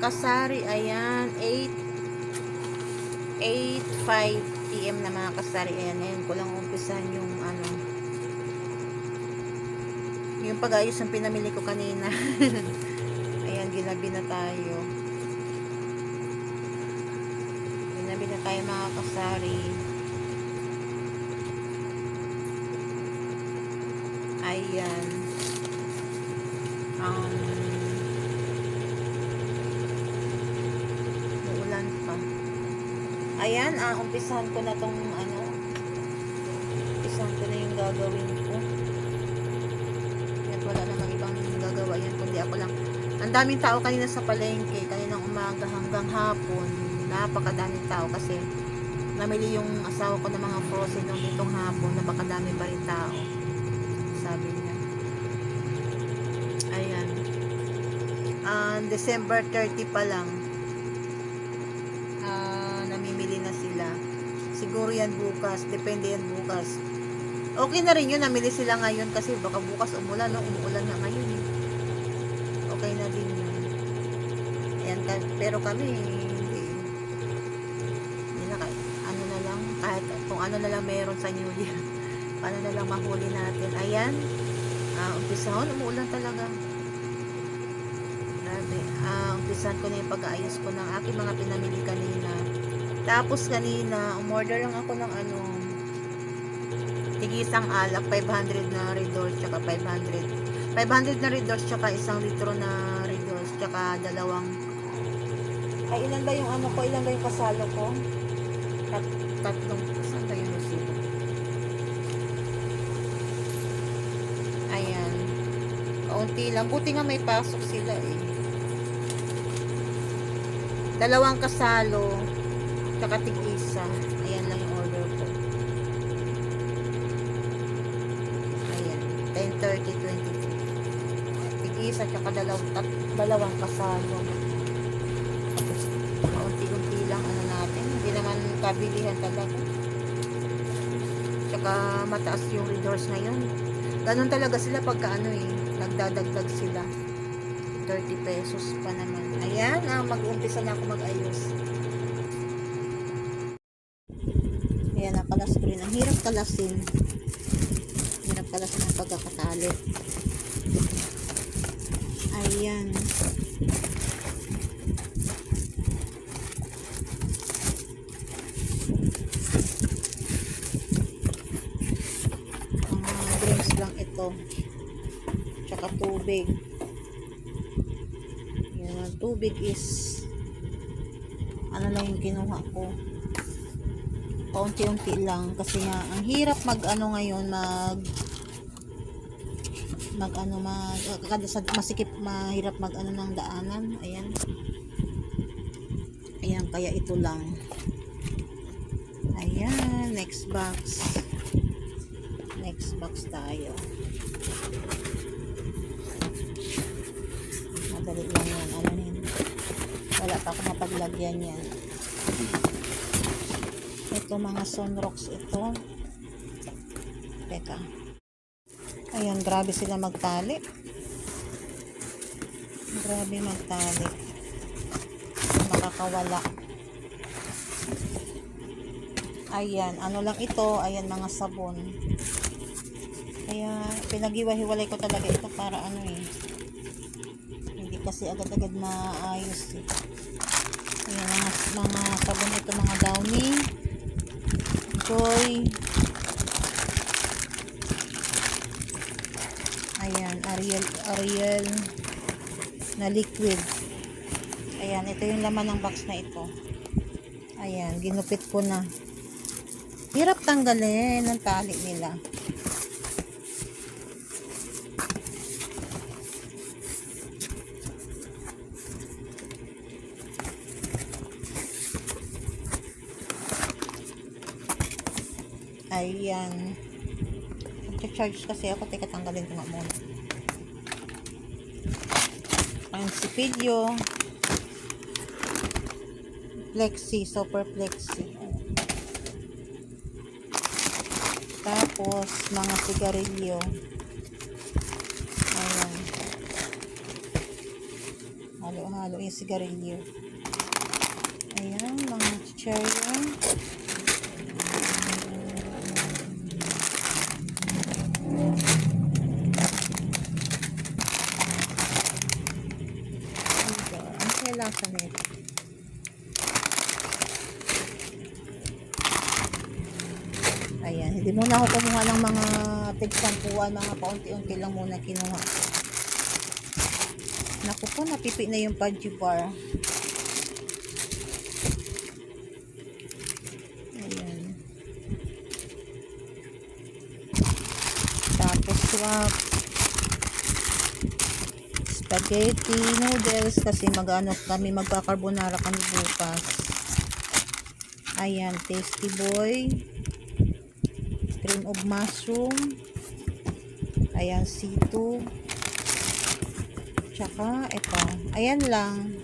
kasari, ayan, 8 8.5 p.m. na mga kasari. Ayan, ngayon ko lang umpisan yung ano yung pag-ayos ng pinamili ko kanina. ayan, ginabi na tayo. Ginabi na tayo mga kasari. Ayan. Um, uulan pa. Ayan, ah, umpisahan ko na tong ano. Umpisahan ko na yung gagawin ko. At wala namang ibang gagawa yan, kundi ako lang. Ang daming tao kanina sa palengke, kaninang umaga hanggang hapon. Napakadaming tao kasi namili yung asawa ko ng mga frozen nung itong hapon, napakadami pa rin tao. Sabi niya. Ayan. Ah, December 30 pa lang. Siguro yan bukas. Depende yan bukas. Okay na rin yun. Namili sila ngayon kasi baka bukas umulan. No? Umuulan na ngayon. Eh. Okay na din yun. Ayan, pero kami hindi. Hindi na kahit ano na lang. Kahit kung ano na lang meron sa New Year. Paano na lang mahuli natin. Ayan. Ah, umpisahon. Umuulan talaga. Grabe. Ah, umpisahan ko na yung pag-aayos ko ng aking mga pinamili kanina. Tapos kanina, umorder lang ako ng ano, tigisang alak, 500 na Red Doors, tsaka 500. 500 na Red Doors, tsaka isang litro na Red Doors, tsaka dalawang. Ay, ilan ba yung ano ko? Ilan ba yung kasalo ko? Tat tatlong, saan ba yung resibo? Ayan. Kaunti lang. Buti nga may pasok sila eh. Dalawang kasalo. Tsaka tig-isa. Ayan lang order ko. Ayan. 10.30, 23. Tig-isa tsaka dalawang, tat, dalawang kasalo. Kaunti-unti lang ano natin. Hindi naman kabilihan talaga. Tsaka mataas yung redoors ngayon. Ganun talaga sila pagka ano eh. Nagdadagdag sila. 30 pesos pa naman. Ayan, ah, mag-umpisa na ako mag-ayos. Ayan, nakalas ko rin. Ang hirap kalasin. Hirap kalasin ang pagkakatali. Ayan. Mga drinks lang ito. Tsaka tubig. Yan, ang tubig is ano lang yung kinuha ko. Paunti-unti lang kasi nga ang hirap mag ano ngayon mag mag ano mag kada sa masikip mahirap mag ano ng daanan. Ayan. Ayan kaya ito lang. Ayan, next box. Next box tayo. Madali lang yan. Ano? Wala pa ako mapaglagyan yan. Ito mga sunrocks ito. Teka. Ayan, grabe sila magtali. Grabe magtali. Makakawala. Ayan, ano lang ito. Ayan, mga sabon. Kaya, pinag-iwa-hiwalay ko talaga ito para ano eh. Hindi kasi agad-agad maayos eh. Ayan, mga, mga sabon ito, mga downy. Joy. Ayan, Ariel, Ariel na liquid. Ayan, ito yung laman ng box na ito. Ayan, ginupit ko na. Hirap tanggalin ang tali nila. Ayan. Nag-charge kasi ako. Teka, tanggalin ko nga muna. Ang sipilyo. Plexi. Super Plexi. Tapos, mga sigarilyo. Ayan. Halo-halo. halo yung sigarilyo. Ayan, mga chicharia. Diba? Ang kaya lasa nito? Ayan, hindi muna ako kumuha ng mga tigsampuan, mga paunti-unti lang muna kinuha. Naku po, napipi na yung Pudgy bar. Ayan. Tapos, swap. Spaghetti, noodles, kasi mag-ano kami, magka-carbonara kami bukas. Ayan, tasty boy. Cream of mushroom. Ayan, C2. Tsaka, ito. Ayan lang.